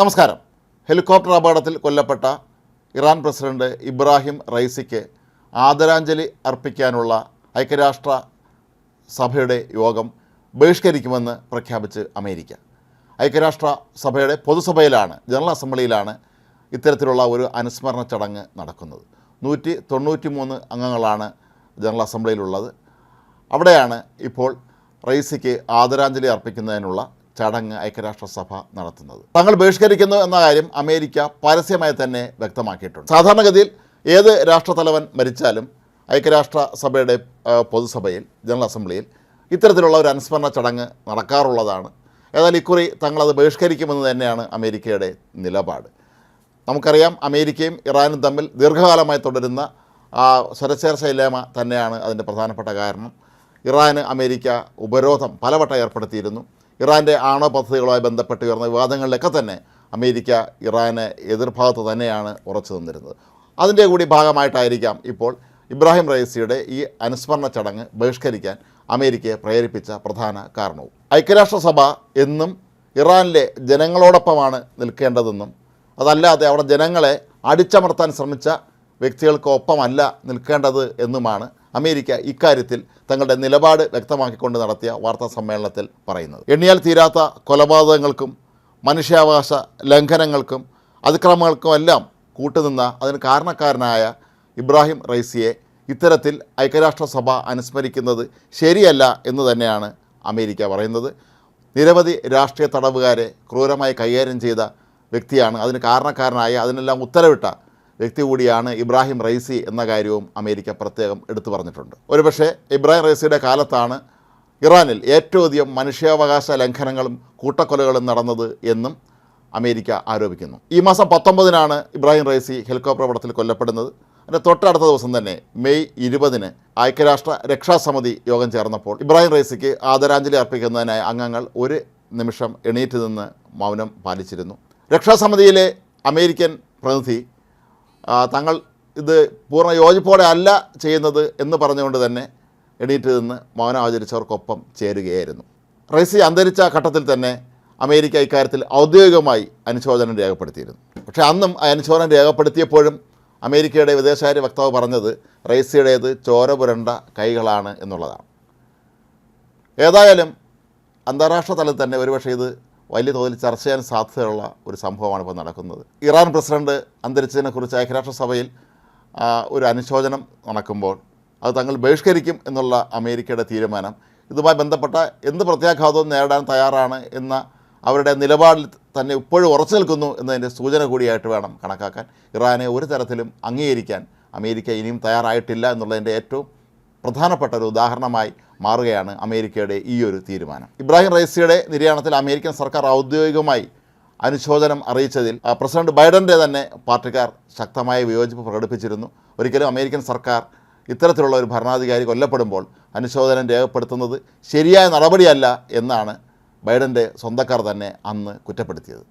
നമസ്കാരം. ഹെലികോപ്റ്റർ അപകടത്തിൽ കൊല്ലപ്പെട്ട ഇറാൻ പ്രസിഡന്റ് ഇബ്രാഹിം റൈസിക്ക് ആദരാഞ്ജലി അർപ്പിക്കാനുള്ള ഐക്യരാഷ്ട്ര സഭയുടെ യോഗം ബഹിഷ്കരിക്കുമെന്ന് പ്രഖ്യാപിച്ച് അമേരിക്ക. ഐക്യരാഷ്ട്ര സഭയുടെ പൊതുസഭയിലാണ് ജനറൽ അസംബ്ലിയിലാണ് ഇത്തരത്തിലുള്ള ഒരു അനുസ്മരണ ചടങ്ങ് നടക്കുന്നത്. നൂറ്റി തൊണ്ണൂറ്റി മൂന്ന് അംഗങ്ങളാണ് ജനറൽ അസംബ്ലിയിലുള്ളത്. അവിടെയാണ് ഇപ്പോൾ റൈസിക്ക് ആദരാഞ്ജലി അർപ്പിക്കുന്നതിനുള്ള ചടങ്ങ് ഐക്യരാഷ്ട്രസഭ നടത്തുന്നത്. തങ്ങൾ ബഹിഷ്കരിക്കുന്നു എന്ന കാര്യം അമേരിക്ക പരസ്യമായി തന്നെ വ്യക്തമാക്കിയിട്ടുണ്ട്. സാധാരണഗതിയിൽ ഏത് രാഷ്ട്രത്തലവൻ മരിച്ചാലും ഐക്യരാഷ്ട്ര സഭയുടെ പൊതുസഭയിൽ ജനറൽ അസംബ്ലിയിൽ ഇത്തരത്തിലുള്ള ഒരു അനുസ്മരണ ചടങ്ങ് നടക്കാറുള്ളതാണ്. ഏതായാലും ഇക്കുറി തങ്ങളത് ബഹിഷ്കരിക്കുമെന്ന് തന്നെയാണ് അമേരിക്കയുടെ നിലപാട്. നമുക്കറിയാം അമേരിക്കയും ഇറാനും തമ്മിൽ ദീർഘകാലമായി തുടരുന്ന ആ സ്വരച്ചേർച്ചയില്ലായ്മ തന്നെയാണ് അതിന്റെ പ്രധാനപ്പെട്ട കാരണം. ഇറാന് അമേരിക്ക ഉപരോധം പലവട്ടം ഏർപ്പെടുത്തിയിരുന്നു. ഇറാന്റെ ആണവ പദ്ധതികളുമായി ബന്ധപ്പെട്ട് ഉയർന്ന വിവാദങ്ങളിലൊക്കെ തന്നെ അമേരിക്ക ഇറാന് എതിർഭാഗത്ത് തന്നെയാണ് ഉറച്ചു തന്നിരുന്നത് അതിന്റെ കൂടി ഭാഗമായിട്ടായിരിക്കാം ഇപ്പോൾ ഇബ്രാഹിം റൈസിയുടെ ഈ അനുസ്മരണ ചടങ്ങ് ബഹിഷ്കരിക്കാൻ അമേരിക്കയെ പ്രേരിപ്പിച്ച പ്രധാന കാരണവും. ഐക്യരാഷ്ട്രസഭ എന്നും ഇറാനിലെ ജനങ്ങളോടൊപ്പമാണ് നിൽക്കേണ്ടതെന്നും അതല്ലാതെ അവിടെ ജനങ്ങളെ അടിച്ചമർത്താൻ ശ്രമിച്ച വ്യക്തികൾക്കൊപ്പമല്ല നിൽക്കേണ്ടത് എന്നുമാണ് അമേരിക്ക ഇക്കാര്യത്തിൽ തങ്ങളുടെ നിലപാട് വ്യക്തമാക്കിക്കൊണ്ട് നടത്തിയ വാർത്താ സമ്മേളനത്തിൽ പറയുന്നത്. എണ്ണിയാൽ തീരാത്ത കൊലപാതകങ്ങൾക്കും മനുഷ്യാവകാശ ലംഘനങ്ങൾക്കും അതിക്രമങ്ങൾക്കും എല്ലാം കൂട്ടുനിന്ന അതിന് കാരണക്കാരനായ ഇബ്രാഹിം റൈസിയെ ഇത്തരത്തിൽ ഐക്യരാഷ്ട്രസഭ അനുസ്മരിക്കുന്നത് ശരിയല്ല എന്ന് തന്നെയാണ് അമേരിക്ക പറയുന്നത്. നിരവധി രാഷ്ട്രീയ തടവുകാരെ ക്രൂരമായി കൈകാര്യം ചെയ്ത വ്യക്തിയാണ് അതിന് കാരണക്കാരനായ അതിനെല്ലാം ഉത്തരവിട്ട വ്യക്തി കൂടിയാണ് ഇബ്രാഹിം റൈസി എന്ന കാര്യവും അമേരിക്ക പ്രത്യേകം എടുത്തു പറഞ്ഞിട്ടുണ്ട്. ഒരുപക്ഷെ ഇബ്രാഹിം റൈസിയുടെ കാലത്താണ് ഇറാനിൽ ഏറ്റവും അധികം മനുഷ്യാവകാശ ലംഘനങ്ങളും കൂട്ടക്കൊലകളും നടന്നത് എന്നും അമേരിക്ക ആരോപിക്കുന്നു. ഈ മാസം പത്തൊമ്പതിനാണ് ഇബ്രാഹിം റൈസി ഹെലികോപ്റ്റർ അപകടത്തിൽ കൊല്ലപ്പെടുന്നത്. അതിന്റെ തൊട്ടടുത്ത ദിവസം തന്നെ മെയ് ഇരുപതിന് ഐക്യരാഷ്ട്ര രക്ഷാസമിതി യോഗം ചേർന്നപ്പോൾ ഇബ്രാഹിം റൈസിക്ക് ആദരാഞ്ജലി അർപ്പിക്കുന്നതിനായി അംഗങ്ങൾ ഒരു നിമിഷം എണീറ്റ് നിന്ന് മൗനം പാലിച്ചിരുന്നു. രക്ഷാസമിതിയിലെ അമേരിക്കൻ പ്രതിനിധി തങ്ങൾ ഇത് പൂർണ യോജിപ്പോടെ അല്ല ചെയ്യുന്നത് എന്ന് പറഞ്ഞുകൊണ്ട് തന്നെ എണീറ്റ് നിന്ന് മൗനം ആചരിച്ചവർക്കൊപ്പം ചേരുകയായിരുന്നു. റൈസി അന്തരിച്ച ഘട്ടത്തിൽ തന്നെ അമേരിക്ക ഇക്കാര്യത്തിൽ ഔദ്യോഗികമായി അനുശോചനം രേഖപ്പെടുത്തിയിരുന്നു. പക്ഷേ അന്നും ആ അനുശോചനം രേഖപ്പെടുത്തിയപ്പോഴും അമേരിക്കയുടെ വിദേശകാര്യ വക്താവ് പറഞ്ഞത് റൈസിയുടേത് ചോര പുരണ്ട കൈകളാണ് എന്നുള്ളതാണ്. ഏതായാലും അന്താരാഷ്ട്ര തലത്തിൽ തന്നെ ഒരുപക്ഷെ ഇത് വലിയ തോതിൽ ചർച്ച ചെയ്യാൻ സാധ്യതയുള്ള ഒരു സംഭവമാണ് ഇപ്പോൾ നടക്കുന്നത്. ഇറാൻ പ്രസിഡന്റ് അന്തരിച്ചതിനെക്കുറിച്ച് ഐക്യരാഷ്ട്രസഭയിൽ ഒരു അനുശോചനം നടക്കുമ്പോൾ അത് തങ്ങൾ ബഹിഷ്കരിക്കും എന്നുള്ള അമേരിക്കയുടെ തീരുമാനം ഇതുമായി ബന്ധപ്പെട്ട എന്ത് പ്രത്യാഘാതവും നേരിടാൻ തയ്യാറാണ് എന്ന അവരുടെ നിലപാടിൽ തന്നെ ഇപ്പോഴും ഉറച്ചു നിൽക്കുന്നു എന്നതിന്റെ സൂചന കൂടിയായിട്ട് വേണം കണക്കാക്കാൻ. ഇറാനെ ഒരു തരത്തിലും അംഗീകരിക്കാൻ അമേരിക്ക ഇനിയും തയ്യാറായിട്ടില്ല എന്നുള്ളതിന്റെ ഏറ്റവും പ്രധാനപ്പെട്ട ഒരു ഉദാഹരണമായി മാറുകയാണ് അമേരിക്കയുടെ ഈ ഒരു തീരുമാനം. ഇബ്രാഹിം റൈസിയുടെ നിര്യാണത്തിൽ അമേരിക്കൻ സർക്കാർ ഔദ്യോഗികമായി അനുശോചനം അറിയിച്ചതിൽ പ്രസിഡന്റ് ബൈഡന്റെ തന്നെ പാർട്ടിക്കാർ ശക്തമായ വിയോജിപ്പ് പ്രകടിപ്പിച്ചിരുന്നു. ഒരിക്കലും അമേരിക്കൻ സർക്കാർ ഇത്തരത്തിലുള്ള ഒരു ഭരണാധികാരി കൊല്ലപ്പെടുമ്പോൾ അനുശോചനം രേഖപ്പെടുത്തുന്നത് ശരിയായ നടപടിയല്ല എന്നാണ് ബൈഡന്റെ സ്വന്തക്കാർ തന്നെ അന്ന് കുറ്റപ്പെടുത്തിയത്.